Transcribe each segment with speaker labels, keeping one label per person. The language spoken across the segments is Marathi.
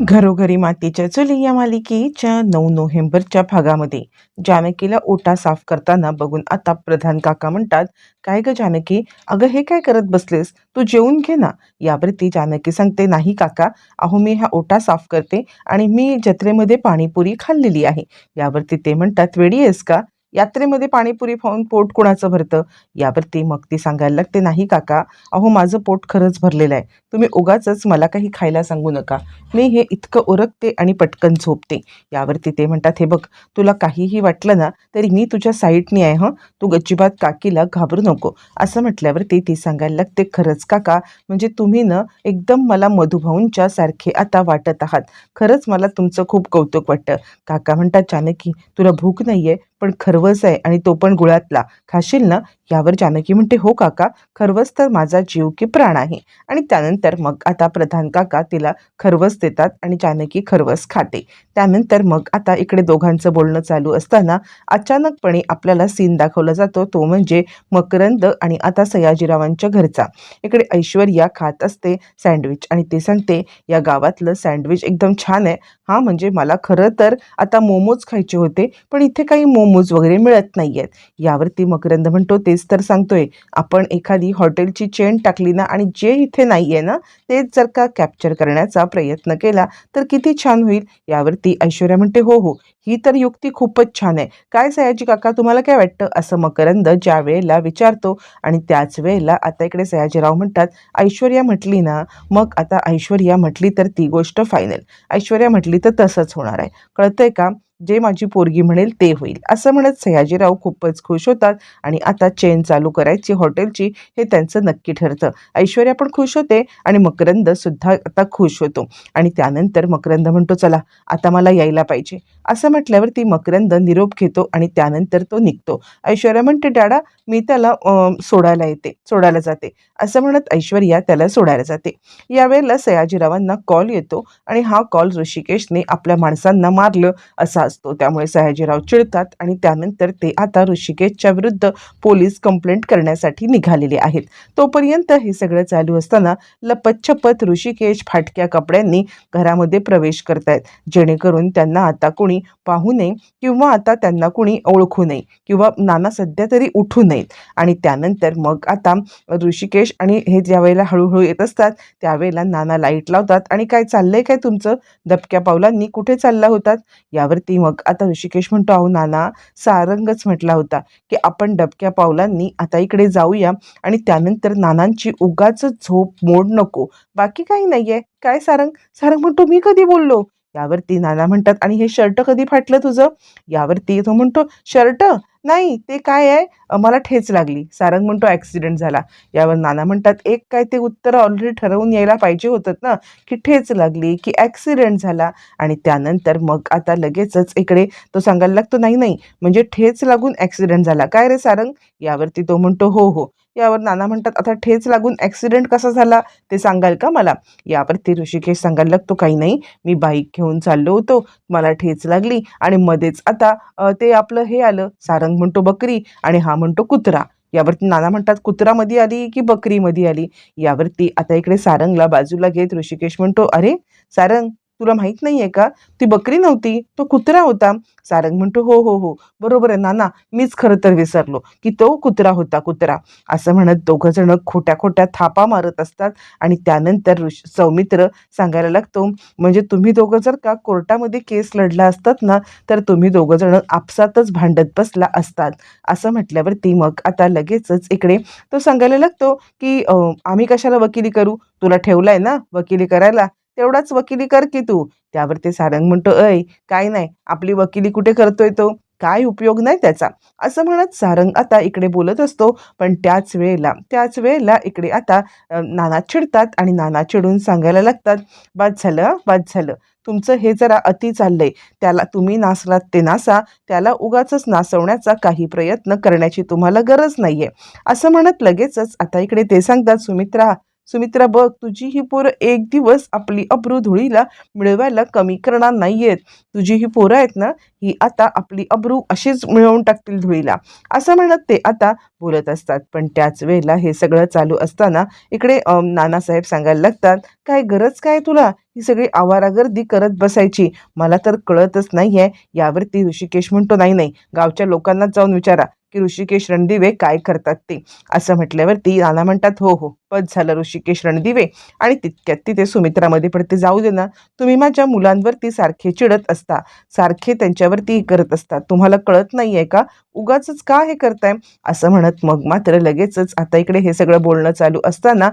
Speaker 1: घरोघरी मातीच्या चुली या मालिकेच्या नऊ नोव्हेंबरच्या भागामध्ये. जानकीला ओटा साफ करताना बघून आता प्रधान काका म्हणतात काय ग जानकी अगं हे काय करत बसलेस? तू जेवून घे ना. यावरती जानकी सांगते नाही काका अहो मी हा ओटा साफ करते आणि मी जत्रेमध्ये पाणीपुरी खाल्लेली आहे. यावरती ते म्हणतात वेडी आहेस का? यात्रेमध्ये पाणीपुरी खाऊन पोट कोणाचं भरतं? यावरती मग ती सांगायला लागते. नाही काका अहो माझं पोट खरंच भरलेलं आहे. तुम्ही उगाचच मला काही खायला सांगू नका. मी हे इतकं ओरखते आणि पटकन झोपते. यावरती ते म्हणतात हे बघ तुला काहीही वाटलं ना तरी मी तुझ्या साईडनी आहे हं. तू गच्चीबात काकीला घाबरू नको. असं म्हटल्यावरती ती सांगायला लागते खरंच काका म्हणजे तुम्ही ना एकदम मला मधुभाऊंच्या सारखे आता वाटत आहात. खरंच मला तुमचं खूप कौतुक वाटतं. काका म्हणतात जानकी तुला भूक नाही आहे पण खरवस आहे आणि तो पण गुळातला. खाशील ना? यावर जानकी म्हणते हो काका खरवस तर माझा जीव की प्राण आहे. आणि त्यानंतर मग आता प्रधान काका तिला खरवस देतात आणि जानकी खरवस खाते. त्यानंतर मग आता इकडे दोघांचं बोलणं चालू असताना अचानकपणे आपल्याला सीन दाखवला जातो. तो म्हणजे मकरंद आणि आता सयाजीरावांच्या घरचा. इकडे ऐश्वर्या खात असते सँडविच आणि ते सांगते या गावातलं सँडविच एकदम छान आहे. हा म्हणजे मला खरं तर आता मोमोज खायचे होते पण इथे काही मोमोज वगैरे मिळत नाही आहेत यावरती मकरंद म्हणतो तेच तर सांगतोय आपण एखादी हॉटेलची चेन टाकली ना आणि जे इथे नाही आहे ना तेच जर का कॅप्चर करण्याचा प्रयत्न केला तर किती छान होईल. यावरती ऐश्वर्या म्हणते हो हो ही तर युक्ती खूपच छान आहे. काय सयाजी काका तुम्हाला काय वाटतं? असं मकरंद ज्या वेळेला विचारतो आणि त्याच वेळेला आता इकडे सयाजीराव म्हणतात ऐश्वर्या म्हटली ना मग आता ऐश्वर्या म्हटली तर ती गोष्ट फायनल ऐश्वर्या म्हटली तर तसंच होणार आहे. कळतंय का? जे माझी पोरगी म्हणेल ते होईल. असं म्हणत सयाजीराव खूपच खुश होतात आणि आता चेन चालू करायची हॉटेलची हे त्यांचं नक्की ठरतं. ऐश्वर्या पण खुश होते आणि मकरंद सुद्धा आता खुश होतो. आणि त्यानंतर मकरंद म्हणतो चला आता मला यायला पाहिजे. असं म्हटल्यावर ती मकरंद निरोप घेतो आणि त्यानंतर तो निघतो. ऐश्वर्या म्हणते डाडा मी त्याला सोडायला येते सोडायला जाते. असं म्हणत ऐश्वर्या त्याला सोडायला जाते. यावेळेला सयाजीरावांना कॉल येतो आणि हा कॉल ऋषिकेशने आपल्या माणसांना मारलं असा असतो. त्यामुळे सयाजीराव चिडतात आणि त्यानंतर ते आता ऋषिकेशच्या विरुद्ध पोलीस कंप्लेंट करण्यासाठी निघालेले आहेत. तोपर्यंत हे सगळं चालू असताना लपतछपत ऋषिकेश फाटक्या कपड्यांनी घरामध्ये प्रवेश करतायत. जेणेकरून त्यांना आता कोणी पाहू नये किंवा आता त्यांना कोणी ओळखू नये किंवा नाना सध्या तरी उठू नयेत. आणि त्यानंतर मग आता ऋषिकेश आणि हे ज्यावेळेला हळूहळू येत असतात त्यावेळेला नाना लाइट लावतात. आणि काय चाललंय काय तुमचं? दबक्या पावलांनी कुठे चालला होतात? यावरती मग आता ऋषिकेश म्हणतो अहो नाना सारंगच म्हटला होता की आपण डबक्या पावलांनी आता इकडे जाऊया आणि त्यानंतर नानांची उगाच झोप मोड नको. बाकी काही नाहीये. काय सारंग? सारंग म्हणतो मी कधी बोललो? यावरती नाना म्हणतात आणि हे शर्ट कधी फाटलं तुझं? यावरती तो म्हणतो शर्ट नाही ते काय आहे? मला ठेच लागली. सारंग म्हणतो ॲक्सिडेंट झाला. यावर नाना म्हणतात एक काय ते उत्तर ऑलरेडी ठरवून यायला पाहिजे होतं ना की ठेच लागली की ॲक्सिडेंट झाला. आणि त्यानंतर मग आता लगेचच इकडे तो सांगायला लागतो नाही नाही म्हणजे ठेच लागून ॲक्सिडेंट झाला. काय रे सारंग? यावरती तो म्हणतो हो हो. यावर नाना म्हणतात आता ठेच लागून ॲक्सिडेंट कसा झाला? ते सांगाल का मला? यावरती ऋषिकेश सांगायला लागतो काही नाही मी बाईक घेऊन चाललो होतो मला ठेच लागली आणि मध्येच आता ते आपलं हे आलं सारंग म्हणतो बकरी आणि हा म्हणतो कुत्रा. यावरती नाना म्हणतात कुत्रामध्ये आली की बकरीमध्ये आली? यावरती आता इकडे सारंगला बाजूला घेत ऋषिकेश म्हणतो अरे सारंग तुला माहीत नाहीये का? ती बकरी नव्हती तो कुत्रा होता. सारंग म्हणतो हो हो हो. बरोबर आहे नाना मीच खरं तर विसरलो की तो कुत्रा होता कुत्रा. असं म्हणत दोघं जण खोट्या खोट्या थापा मारत असतात आणि त्यानंतर ऋष सौमित्र सांगायला लागतो म्हणजे तुम्ही दोघं जर का कोर्टामध्ये केस लढला असतात ना तर तुम्ही दोघं जण आपसातच भांडत बसला असतात. असं म्हटल्यावरती मग आता लगेचच इकडे तो सांगायला लागतो की आम्ही कशाला वकिली करू? तुला ठेवलाय ना वकिली करायला. तेवढाच वकिली कर की तू. त्यावर ते सारंग म्हणतो अय काय नाही. आपली वकिली कुठे करतोय तो? काय उपयोग नाही त्याचा. असं म्हणत सारंग आता इकडे बोलत असतो पण त्याच वेळेला त्याच वेळेला इकडे आता नाना चिडतात आणि नाना चिडून सांगायला लागतात बाद झालं बाद झालं. तुमचं हे जरा अति चाललंय. त्याला तुम्ही नाचलात ते नासा. त्याला उगाच नासवण्याचा काही प्रयत्न करण्याची तुम्हाला गरज नाहीये. असं म्हणत लगेचच आता इकडे ते सांगतात सुमित्रा सुमित्रा बघ तुझी ही पोरं एक दिवस आपली अब्रू धुळीला मिळवायला कमी करणार नाहीयेत. तुझी ही पोरं आहेत ना ही आता आपली अब्रू अशीच मिळवून टाकतील धुळीला. असं म्हणत ते आता बोलत असतात. पण त्याच वेळेला हे सगळं चालू असताना इकडे नानासाहेब सांगायला लागतात काय गरज काय तुला? ही सगळी आवारागर्दी करत बसायची. मला तर कळतच नाही आहे यावरती ऋषिकेश म्हणतो नाही नाही. गावच्या लोकांनाच जाऊन विचारा की ऋषिकेश रणदिवे काय करतात ते. असं म्हटल्यावरती नाना म्हणतात हो हो. पद झालं ऋषिकेश रणदिवे. आणि तितक्यात तिथे सुमित्रामध्ये पडते. जाऊ दे ना. तुम्ही माझ्या मुलांवरती सारखे चिडत असता. सारखे त्यांच्या तुमच्यावरती करत असतात. तुम्हाला कळत नाही आहे का? उगाच का हे करताय? असं म्हणत मग मात्र लगेचच आता इकडे हे सगळं बोलणं चालू असताना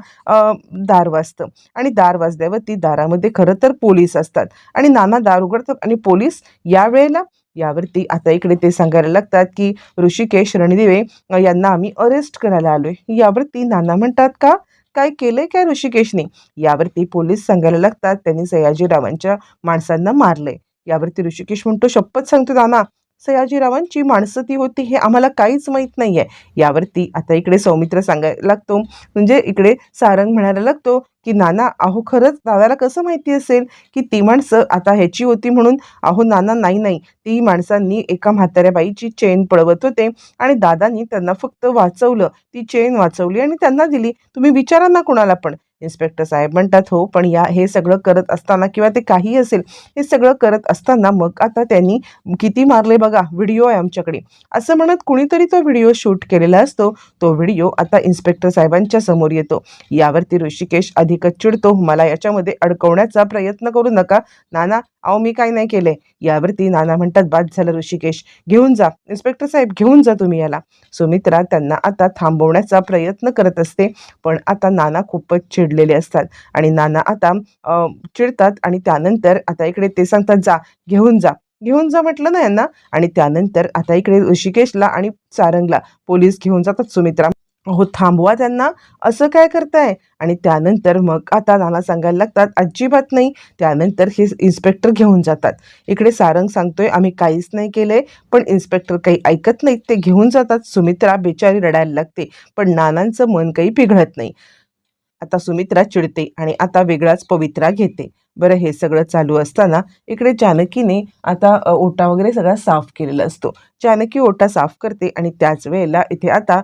Speaker 1: दार वाजतं. आणि दार वाजल्यावरती दारामध्ये खरं तर पोलीस असतात. आणि नाना दार उघडतात आणि पोलीस यावेळेला यावरती आता इकडे ते सांगायला लागतात की ऋषिकेश रणदिवे यांना आम्ही अरेस्ट करायला आलोय. यावरती नाना म्हणतात का? काय केलंय काय ऋषिकेशने? यावरती पोलीस सांगायला लागतात. त्यांनी सयाजीरावांच्या माणसांना मारलंय. यावरती ऋषिकेश म्हणतो शपथ सांगतो नाना सयाजीरावांची माणसं ती होती हे आम्हाला काहीच माहीत नाही आहे यावरती आता इकडे सौमित्र सांगायला लागतो म्हणजे इकडे सारंग म्हणायला लागतो की नाना अहो खरंच दादाला कसं माहिती असेल की ती माणसं आता ह्याची होती म्हणून अहो नाना नाही नाही ती माणसांनी एका म्हाताऱ्या बाईची चेन पळवत होते आणि दादानी त्यांना फक्त वाचवलं ती चेन वाचवली आणि त्यांना दिली. तुम्ही विचारा ना कुणाला पण इन्स्पेक्टर साहेब म्हणतात हो पण या हे सगळं करत असताना किंवा ते काही असेल हे सगळं करत असताना मग आता त्यांनी किती मारले बघा व्हिडिओ आहे आमच्याकडे. असं म्हणत कुणीतरी तो व्हिडिओ शूट केलेला असतो तो व्हिडिओ आता इन्स्पेक्टर साहेबांच्या समोर येतो. यावरती ऋषिकेश अधिकच चिडतो मला याच्यामध्ये अडकवण्याचा प्रयत्न करू नका. नाना अहो मी काय नाही केले यावरती नाना म्हणतात बाद झालं ऋषिकेश घेऊन जा इन्स्पेक्टर साहेब घेऊन जा तुम्ही याला. सुमित्रा त्यांना आता थांबवण्याचा प्रयत्न करत असते पण आता नाना खूपच चिडलेले असतात. आणि नाना आता चिडतात आणि त्यानंतर आता इकडे ते सांगतात जा घेऊन जा. घेऊन जा म्हटलं ना यांना. आणि त्यानंतर आता इकडे ऋषिकेशला आणि सारंगला पोलीस घेऊन जातात. सुमित्रा हो थांबवा त्यांना. असं काय करताय? आणि त्यानंतर मग आता नाना सांगायला लागतात अजिबात नाही. त्यानंतर हे इन्स्पेक्टर घेऊन जातात. इकडे सारंग सांगतोय आम्ही काहीच नाही केलंय पण इन्स्पेक्टर काही ऐकत नाहीत. ते घेऊन जातात. सुमित्रा बेचारी रडायला लागते पण नानांचं मन काही पिघळत नाही. आता सुमित्रा चिडते आणि आता वेगळाच पवित्रा घेते. बरं हे सगळं चालू असताना इकडे जानकीने आता ओटा वगैरे सगळा साफ केलेला असतो. जानकी ओटा साफ करते आणि त्याच वेळेला इथे आता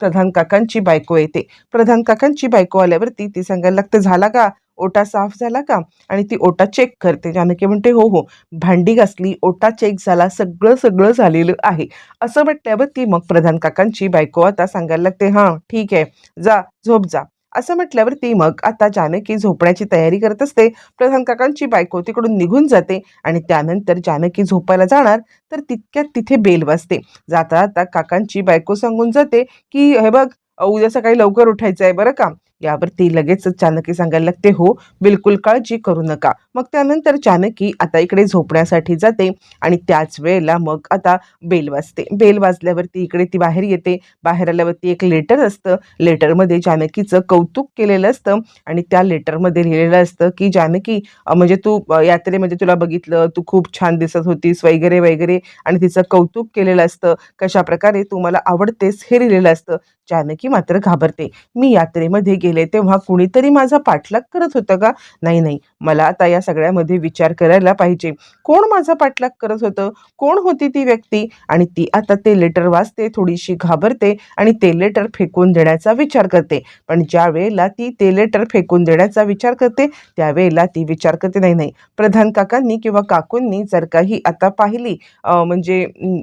Speaker 1: प्रधान काकांची बायको येते. प्रधान काकांची बायको आल्यावरती ती सांगायला लागते झाला का? ओटा साफ झाला का? आणि ती ओटा चेक करते. जानकी म्हणते हो हो भांडी घासली ओटा चेक झाला सगळं सगळं झालेलं आहे. असं म्हटल्यावरती मग प्रधान काकांची बायको आता सांगायला लागते हां ठीक आहे जा झोप जा. असं म्हटल्यावरती मग आता जानकी झोपण्याची तयारी करत असते. प्रधान काकांची बायको तिकडून निघून जाते आणि त्यानंतर जानकी झोपायला जाणार तर तितक्यात तिथे बेल वाजते. जाता जाता काकांची बायको सांगून जाते की हे बघ उद्या सकाळी लवकर उठायचं आहे बरं का? यावरती लगेचच जानकी सांगायला लागते हो बिलकुल काळजी करू नका. मग त्यानंतर जानकी आता इकडे झोपण्यासाठी जाते आणि त्याच वेळेला मग आता बेल वाजते. बेल वाजल्यावरती इकडे ती बाहेर येते. बाहेर आल्यावरती एक लेटर असतं. लेटरमध्ये जानकीचं कौतुक केलेलं असतं आणि त्या लेटरमध्ये लिहिलेलं असतं की जानकी म्हणजे तू यात्रेमध्ये तुला बघितलं तू खूप छान दिसत होतीस वगैरे वगैरे आणि तिचं कौतुक केलेलं असतं. कशा प्रकारे तू मला आवडतेस हे लिहिलेलं असतं. जानकी मात्र घाबरते. मी यात्रेमध्ये गेले तेव्हा कुणीतरी माझा पाठलाग करत होतं का? नाही नाही. मला आता या सगळ्यामध्ये विचार करायला पाहिजे. कोण माझा पाठलाग करत होतं? कोण होती ती व्यक्ती? आणि ती आता ते लेटर वाचते थोडीशी घाबरते आणि ते लेटर फेकून देण्याचा विचार करते. पण ज्या वेळेला ती ते लेटर फेकून देण्याचा विचार करते त्यावेळेला ती विचार करते नाही नाही प्रधान काकांनी किंवा काकूंनी जर काही आता पाहिली म्हणजे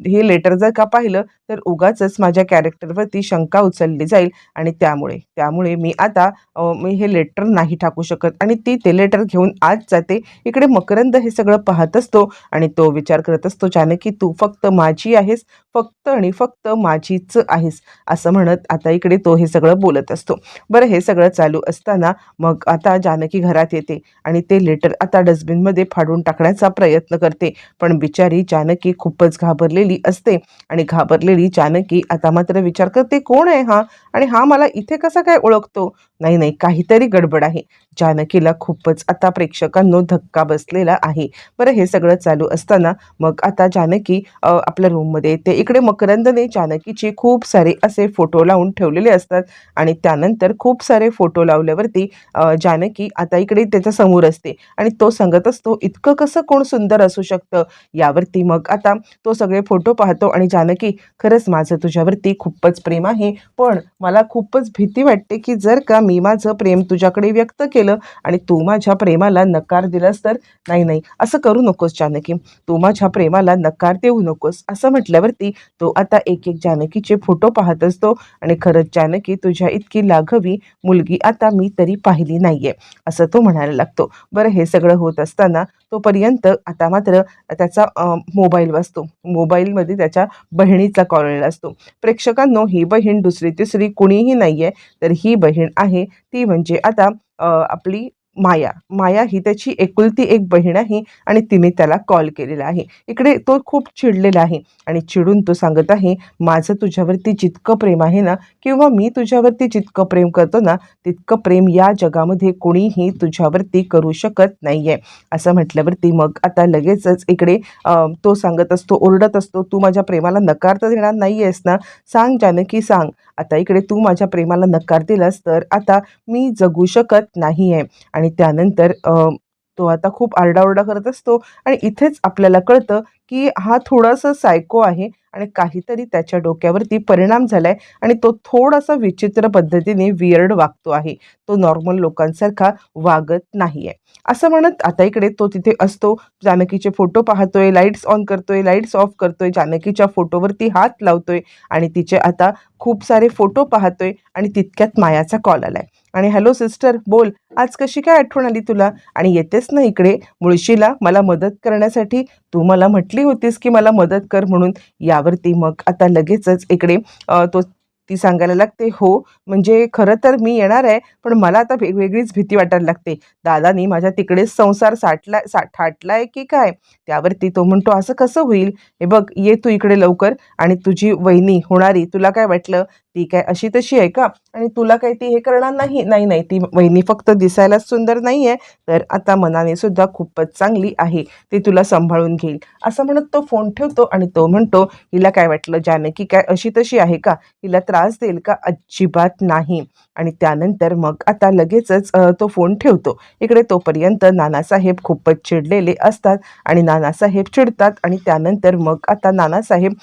Speaker 1: हे लेटर जर का पाहिलं तर उगाचच माझ्या कॅरेक्टरवरती शंका उचलली जाईल आणि त्यामुळे त्यामुळे मी आता मी हे लेटर नाही टाकू शकत. आणि ती ते लेटर घेऊन आज जाते. इकडे मकरंद हे सगळं पाहत असतो आणि तो विचार करत असतो जानकी तू फक्त माझी आहेस फक्त आणि फक्त माझीच आहेस असं म्हणत आता इकडे तो हे सगळं बोलत असतो. बरं हे सगळं चालू असताना मग आता जानकी घरात येते आणि ते लेटर आता डस्टबिनमध्ये फाडून टाकण्याचा प्रयत्न करते. पण बिचारी जानकी खूपच घाबरलेली असते आणि घाबरलेली जानकी आता मात्र विचार करते कोण आहे हा? आणि हा मला इथे कसा काय ओळखतो? नाही नाही काहीतरी गडबड आहे. जानकीला खूपच आता प्रेक्षकांनो धक्का बसलेला आहे. बरं हे सगळं चालू असताना मग आता जानकी आपल्या रूममध्ये येते. इकडे मकरंदने जानकीचे खूप सारे असे फोटो लावून ठेवलेले असतात. आणि त्यानंतर खूप सारे फोटो लावल्यावरती जानकी आता इकडे त्याच्यासमोर असते. आणि तो सांगत असतो इतकं कसं कोण सुंदर असू शकतं? यावरती मग आता तो सगळे फोटो पाहतो आणि जानकी खरंच माझं तुझ्यावरती खूपच प्रेम आहे. पण मला खूपच भीती वाटते की जर का मी माझं प्रेम तुझ्याकडे व्यक्त केलं आणि तू माझ्या प्रेमाला नकार दिलास तर नाही नाही. असं करू नकोस जानकी. तू माझ्या प्रेमाला नकार देऊ नकोस. असं म्हटल्यावरती तो आता एक एक जानकीचे फोटो पाहत असतो. आणि खरंच जानकी तुझ्या इतकी लाघवी मुलगी आता मी तरी पाहिली नाहीये असं तो म्हणायला लागतो. बरं हे सगळं होत असताना तोपर्यंत आता मात्र त्याचा मोबाईल वाचतो. मोबाईलमध्ये त्याच्या बहिणीचा कॉल असतो. प्रेक्षकांनो ही बहीण दुसरी तिसरी कुणीही नाहीये तर ही बहीण आहे. ती म्हणजे आता आपली माया. माया ही त्याची एकुलती एक बहीण आहे आणि तिने त्याला कॉल केलेला आहे. इकडे तो खूप चिडलेला आहे आणि चिडून तो सांगत आहे माझं तुझ्यावरती जितकं प्रेम आहे ना किंवा मी तुझ्यावरती जितकं प्रेम करतो ना तितकं प्रेम या जगामध्ये कोणीही तुझ्यावरती करू शकत नाहीये. असं म्हटल्यावरती मग आता लगेचच इकडे तो सांगत असतो ओरडत असतो तू माझ्या प्रेमाला नकार तर देणार नाही आहेस ना. सांग जानकी सांग. आता इकडे तू माझ्या प्रेमाला नकार दिलास तर आता मी जगू शकत नाही आहे आणि त्यानंतर तो आता खूप आरडाओरडा करत असतो. आणि इथेच आपल्याला कळतं की हा थोडासा सायको आहे. आणि काहीतरी त्याच्या डोक्यावरती परिणाम झालाय आणि तो थोडासा विचित्र पद्धतीने वियर्ड वागतो आहे. तो नॉर्मल लोकांसारखा वागत नाहीये. असं म्हणत आता इकडे तो तिथे असतो. जानकीचे फोटो पाहतोय लाईट्स ऑन करतोय लाईट्स ऑफ करतोय. जानकीच्या फोटोवरती हात लावतोय आणि तिचे आता खूप सारे फोटो पाहतोय आणि तितक्यात मायाचा कॉल आलाय. आणि हॅलो सिस्टर बोल. आज कशी काय आठवण आली तुला? आणि येतेस ना इकडे? मुळशीला मला मदत करण्यासाठी तू मला म्हटली होतीस की मला मदत कर म्हणून? त्यावरती मग आता लगेचच इकडे तो ती सांगायला लागते हो म्हणजे खरं तर मी येणार आहे पण मला आता वेगवेगळीच भीती वाटायला लागते. दादानी माझ्या तिकडे संसार साठला सा ठाटलाय की काय? त्यावरती तो म्हणतो असं कसं होईल? हे बघ ये तू इकडे लवकर आणि तुझी वहिनी होणारी तुला काय वाटलं? ती काय अशी तशी आहे का? आणि तुला काय ती हे करणार नाही? नाही नाही ती वहिनी फक्त दिसायलाच सुंदर नाही आहे तर आता मनाने सुद्धा खूपच चांगली आहे ती तुला सांभाळून घेईल. असं म्हणत तो फोन ठेवतो आणि तो म्हणतो हिला काय वाटलं जानकी काय अशी तशी आहे का? हिला त्रास देईल का? अजिबात नाही. आणि त्यानंतर मग आता लगेचच तो फोन ठेवतो. इकडे तोपर्यंत नानासाहेब खूपच चिडलेले असतात आणि नानासाहेब चिडतात आणि त्यानंतर मग आता नानासाहेब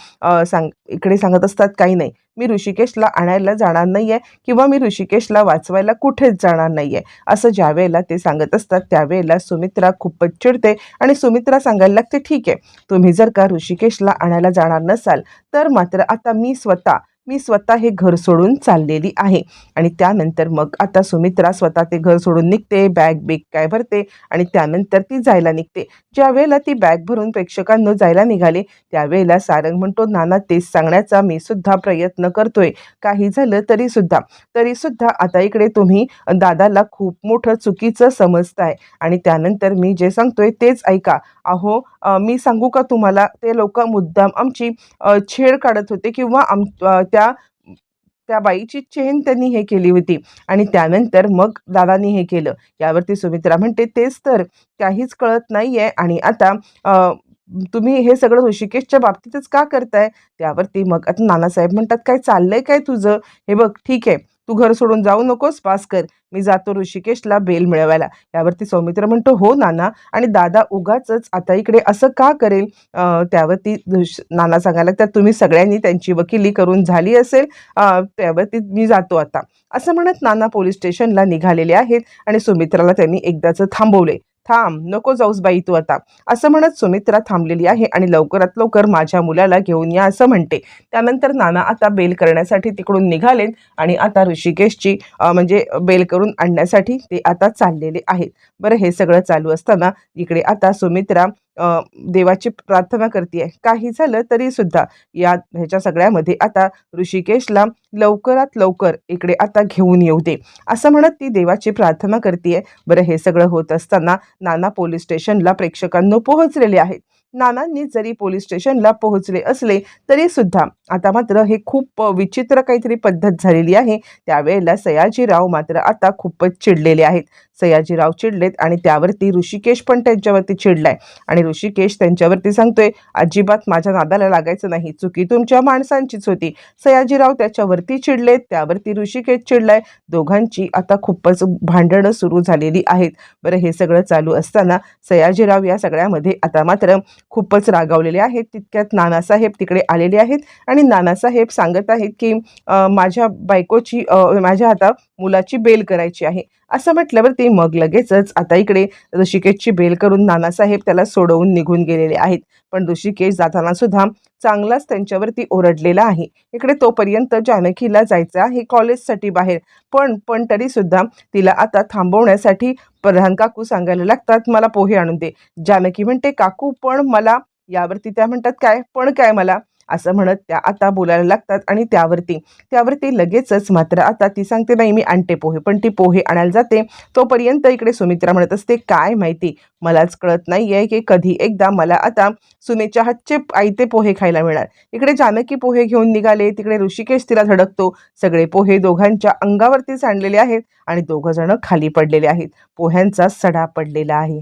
Speaker 1: सांग इकडे सांगत असतात काही नाही. मी ऋषिकेशला आणायला जाणार नाहीये किंवा मी ऋषिकेशला वाचवायला कुठेच जाणार नाहीये. असं ज्या वेळेला ते सांगत असतात त्यावेळेला सुमित्रा खूपच चिडते आणि सुमित्रा सांगायला लागते ठीक आहे. तुम्ही जर का ऋषिकेशला आणायला जाणार नसाल तर मात्र आता मी स्वतः मी स्वतः हे घर सोडून चाललेली आहे. आणि त्यानंतर मग आता सुमित्रा स्वतः ते घर सोडून निघते बॅग बिग काय भरते आणि त्यानंतर ती जायला निघते. ज्या वेळेला ती बॅग भरून प्रेक्षकांना जायला निघाले त्यावेळेला सारंग म्हणतो नाना तेच सांगण्याचा मी सुद्धा प्रयत्न करतोय. काही झालं तरी सुद्धा. तरी सुद्धा आता इकडे तुम्ही दादाला खूप मोठं चुकीचं समजताय. आणि त्यानंतर मी जे सांगतोय तेच ऐका. अहो मी सांगू का तुम्हाला? ते लोक मुद्दाम आमची छेड काढत होते किंवा आम त्या त्या बाईची चेन त्यांनी हे केली होती. आणि त्यानंतर मग दादानी हे केलं. यावरती सुमित्रा म्हणते तेच तर काहीच कळत नाहीये. आणि आता तुम्ही हे सगळं ऋषिकेशच्या बाबतीतच का करताय? त्यावरती मग आता नानासाहेब म्हणतात काय चाललंय काय तुझं? हे बघ ठीक आहे. तू घर सोडून जाऊ नकोस पास कर. मी जातो ऋषिकेशला बेल मिळवायला. यावरती सौमित्र म्हणतो हो नाना. आणि दादा उगाचच आता इकडे असं का करेल? त्यावरती नाना सांगायला तर तुम्ही सगळ्यांनी त्यांची वकिली करून झाली असेल त्यावरती मी जातो आता. असं म्हणत नाना पोलीस स्टेशनला निघालेले आहेत आणि सुमित्राला त्यांनी एकदाचं थांबवले थांब नको जाऊस बाई तू आता. असं म्हणत सुमित्रा थांबलेली आहे आणि लवकरात लवकर माझ्या मुलाला घेऊन या असं म्हणते. त्यानंतर नाना आता बेल करण्यासाठी तिकडून निघालेत आणि आता ऋषिकेशची म्हणजे बेल करून आणण्यासाठी ते आता चाललेले आहेत. बरं हे सगळं चालू असताना इकडे आता सुमित्रा देवाची प्रार्थना करते काही झालं तरी सुद्धा या ह्याच्या सगळ्यामध्ये आता ऋषिकेशला लवकरात लवकर इकडे आता घेऊन येऊ दे. असं म्हणत ती देवाची प्रार्थना करते बरं हे सगळं होत असताना नाना पोलीस स्टेशनला प्रेक्षकांनो पोहोचलेले आहेत. नानांनी जरी पोलीस स्टेशनला पोहोचले असले तरी सुद्धा आता मात्र हे खूप विचित्र काहीतरी पद्धत झालेली आहे. त्यावेळेला सयाजीराव मात्र आता खूपच चिडलेले आहेत. सयाजीराव चिडलेत आणि त्यावरती ऋषिकेश पण त्यांच्यावरती चिडलाय. आणि ऋषिकेश त्यांच्यावरती सांगतोय अजिबात माझ्या नादाला लागायचं नाही. चुकी तुमच्या माणसांचीच होती. सयाजीराव त्याच्यावरती चिडलेत त्यावरती ऋषिकेश चिडलाय. दोघांची आता खूपच भांडणं सुरू झालेली आहेत. बरं हे सगळं चालू असताना सयाजीराव या सगळ्यामध्ये आता मात्र खूपच रागावलेले आहेत. तितक्यात नानासाहेब तिकडे आलेले आहेत आणि नानासाहेब सांगत आहेत की माझ्या बायकोची माझ्या आता मुलाची बेल करायची आहे. असं म्हटल्यावरती मग लगेचच आता इकडे ऋषिकेशची बेल करून नानासाहेब त्याला सोडवून निघून गेलेले आहेत. पण ऋषिकेश जाताना सुद्धा चांगलाच त्यांच्यावरती ओरडलेला आहे. इकडे तोपर्यंत जानकीला जायचं आहे कॉलेजसाठी बाहेर. पण पण तरी सुद्धा तिला आता थांबवण्यासाठी प्रधान काकू सांगायला लागतात मला पोहे आणून दे. जानकी म्हणते काकू पण मला यावरती त्या म्हणतात काय? पण काय मला? असं म्हणत त्या आता बोलायला लागतात आणि त्यावरती त्यावरती लगेचच मात्र आता ती सांगते नाही मी आणते पोहे. पण ती पोहे आणायला जाते. तोपर्यंत इकडे सुमित्रा म्हणत असते काय माहिती मलाच कळत नाही आहे की कधी एकदा मला आता सुनेच्या हातचे आयते पोहे खायला मिळणार. इकडे जानकी पोहे घेऊन निघाले तिकडे ऋषिकेश तिला धडकतो. सगळे पोहे दोघांच्या अंगावरती सांडलेले आहेत आणि दोघं जण खाली पडलेले आहेत. पोह्यांचा सडा पडलेला आहे.